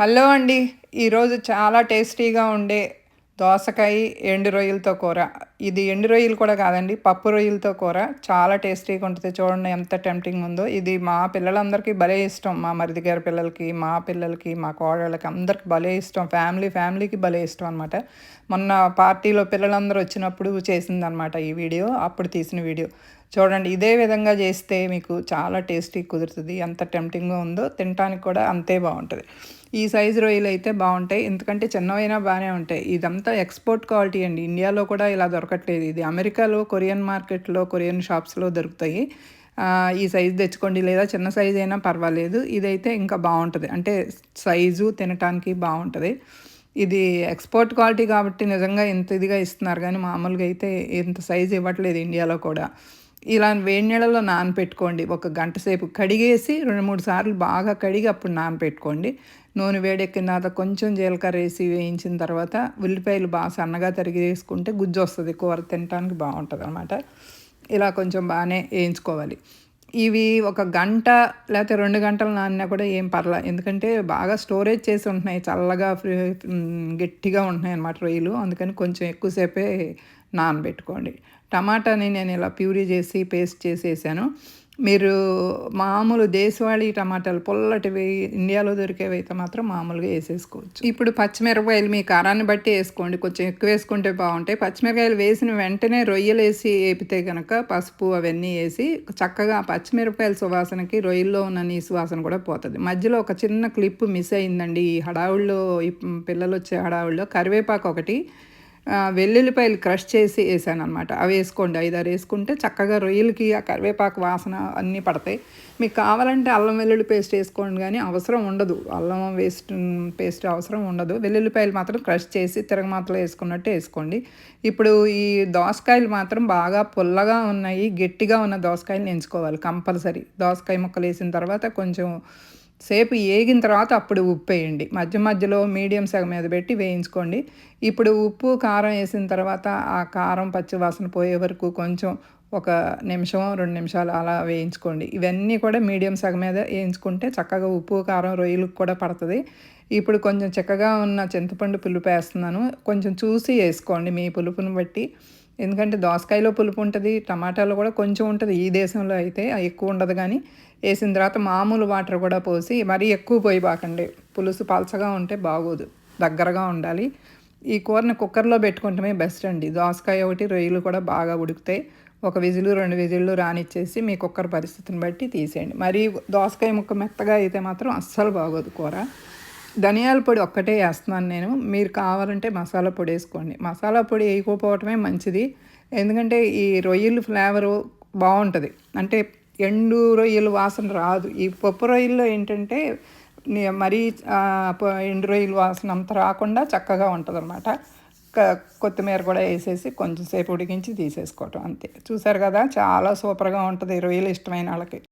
Hello అండి. ఈరోజు చాలా టేస్టీగా ఉండే దోసకాయ ఎండు రొయ్యలతో కూర. ఇది ఎండు రొయ్యలు కూడా కాదండి పప్పు రొయ్యలతో కూర. చాలా టేస్టీగా ఉంటుంది. చూడండి ఎంత టెంప్టింగ్ ఉందో. ఇది మా పిల్లలందరికీ భలే ఇష్టం. మా మరిది గారి పిల్లలకి మా పిల్లలకి మా కోడళ్ళకి అందరికి భలే ఇష్టం. ఫ్యామిలీ ఫ్యామిలీకి భలే ఇష్టం అనమాట మొన్న పార్టీలో పిల్లలందరూ వచ్చినప్పుడు చేసిందనమాట ఈ వీడియో అప్పుడు తీసిన వీడియో. చూడండి ఇదే విధంగా చేస్తే మీకు చాలా టేస్టీ కుదురుతుంది. ఎంత టెంప్టింగ్గా ఉందో తినడానికి కూడా అంతే బాగుంటుంది. ఈ సైజు రొయ్యలు అయితే బాగుంటాయి. ఎందుకంటే చిన్నవైనా బాగానే ఉంటాయి. ఇదంతా ఎక్స్పోర్ట్ క్వాలిటీ అండి. ఇండియాలో కూడా ఇలా దొరకట్లేదు ఇది అమెరికాలో కొరియన్ మార్కెట్లో కొరియన్ షాప్స్లో దొరుకుతాయి. ఈ సైజు తెచ్చుకోండి లేదా చిన్న సైజు అయినా పర్వాలేదు. ఇదైతే ఇంకా బాగుంటుంది. అంటే సైజు తినటానికి బాగుంటుంది. ఇది ఎక్స్పోర్ట్ క్వాలిటీ కాబట్టి నిజంగా ఇంత ఇదిగా ఇస్తున్నారు. కానీ మామూలుగా అయితే ఇంత సైజు ఇవ్వట్లేదు ఇండియాలో కూడా. ఇలా వేడి నీళ్ళలో నానపెట్టుకోండి. ఒక గంట సేపు కడిగేసి రెండు మూడు సార్లు బాగా కడిగి అప్పుడు నానపెట్టుకోండి. నూనె వేడెక్కిన తర్వాత కొంచెం జీలకర్ర వేసి వేయించిన తర్వాత ఉల్లిపాయలు బాగా సన్నగా తరిగి వేసుకుంటే గుజ్జు వస్తుంది. కూర తినడానికి బాగుంటుంది అనమాట ఇలా కొంచెం బాగానే వేయించుకోవాలి. ఇవి ఒక గంట లేకపోతే రెండు గంటలు నానినా కూడా ఏం పర్లే. ఎందుకంటే బాగా స్టోరేజ్ చేసి ఉంటున్నాయి. చల్లగా గట్టిగా ఉంటున్నాయి అన్నమాట రొయ్యలు. అందుకని కొంచెం ఎక్కువసేపే నానబెట్టుకోండి. టమాటాని నేను ఇలా ప్యూరీ చేసి పేస్ట్ చేసేసాను మీరు మామూలు దేశవాళీ టమాటాలు పొల్లటివి ఇండియాలో దొరికేవి అయితే మాత్రం మామూలుగా వేసేసుకోవచ్చు. ఇప్పుడు పచ్చిమిరపకాయలు మీ కారాన్ని బట్టి వేసుకోండి. కొంచెం ఎక్కువ వేసుకుంటే బాగుంటాయి. పచ్చిమిరపకాయలు వేసిన వెంటనే రొయ్యలు వేసి వేపితే కనుక పసుపు అవన్నీ వేసి చక్కగా పచ్చిమిరపకాయల సువాసనకి రొయ్యల్లో ఉన్న నీ సువాసన కూడా పోతుంది. మధ్యలో ఒక చిన్న క్లిప్ మిస్ అయిందండి. ఈ హడావుల్లో ఈ పిల్లలు వచ్చే హడావుల్లో కరివేపాకు ఒకటి వెల్లుల్లిపాయలు క్రష్ చేసి వేసాను అనమాట అవి వేసుకోండి ఐదారు వేసుకుంటే చక్కగా రొయ్యలకి ఆ కరివేపాకు వాసన అన్నీ పడతాయి. మీకు కావాలంటే అల్లం వెల్లుల్లి పేస్ట్ వేసుకోండి కానీ అవసరం ఉండదు. అల్లం వేస్ట్ పేస్ట్ అవసరం ఉండదు. వెల్లుల్లిపాయలు మాత్రం క్రష్ చేసి తిరగమాతలో వేసుకున్నట్టు వేసుకోండి. ఇప్పుడు ఈ దోసకాయలు మాత్రం బాగా పుల్లగా ఉన్నాయి గట్టిగా ఉన్న దోసకాయలు ఎంచుకోవాలి కంపల్సరీ. దోసకాయ ముక్కలు వేసిన తర్వాత కొంచెం సేపు ఏగిన తర్వాత అప్పుడు ఉప్పు వేయండి. మధ్య మధ్యలో మీడియం సగం మీద పెట్టి వేయించుకోండి. ఇప్పుడు ఉప్పు కారం వేసిన తర్వాత ఆ కారం పచ్చివాసన పోయే వరకు కొంచెం ఒక నిమిషం రెండు నిమిషాలు అలా వేయించుకోండి. ఇవన్నీ కూడా మీడియం సగం మీద వేయించుకుంటే చక్కగా ఉప్పు కారం రొయ్యలకు కూడా పడుతుంది. ఇప్పుడు కొంచెం చక్కగా ఉన్న చింతపండు పులుపు వేస్తున్నాను. కొంచెం చూసి వేసుకోండి మీ పులుపుని బట్టి. ఎందుకంటే దోసకాయలో పులుపు ఉంటుంది టమాటాలో కూడా కొంచెం ఉంటుంది. ఈ దేశంలో అయితే ఎక్కువ ఉండదు కానీ వేసిన తర్వాత మామూలు వాటర్ కూడా పోసి మరీ ఎక్కువ పోయి బాకండి. పులుసు పలచగా ఉంటే బాగోదు దగ్గరగా ఉండాలి. ఈ కూరని కుక్కర్లో పెట్టుకుంటమే బెస్ట్ అండి. దోసకాయ ఒకటి రొయ్యలు కూడా బాగా ఉడుకుతాయి. ఒక విజిలు రెండు విజిల్లు రానిచ్చేసి మీ కుక్కర్ పరిస్థితిని బట్టి తీసేయండి. మరి దోసకాయ ముక్క మెత్తగా అయితే మాత్రం అస్సలు బాగోదు కూర. ధనియాల పొడి ఒక్కటే వేస్తున్నాను నేను. మీరు కావాలంటే మసాలా పొడి వేసుకోండి. మసాలా పొడి వేయకపోవటమే మంచిది. ఎందుకంటే ఈ రొయ్యలు ఫ్లేవరు బాగుంటుంది. అంటే ఎండు రొయ్యలు వాసన రాదు. ఈ పప్పు రొయ్యల్లో ఏంటంటే మరీ ఎండు రొయ్యలు వాసన అంత రాకుండా చక్కగా ఉంటుంది అనమాట కొత్తిమీర కూడా వేసేసి కొంచెం సేపు ఉడికించి తీసేసుకోవటం అంతే. చూసారు కదా చాలా సూపర్గా ఉంటుంది రొయ్యలు ఇష్టమైన వాళ్ళకి.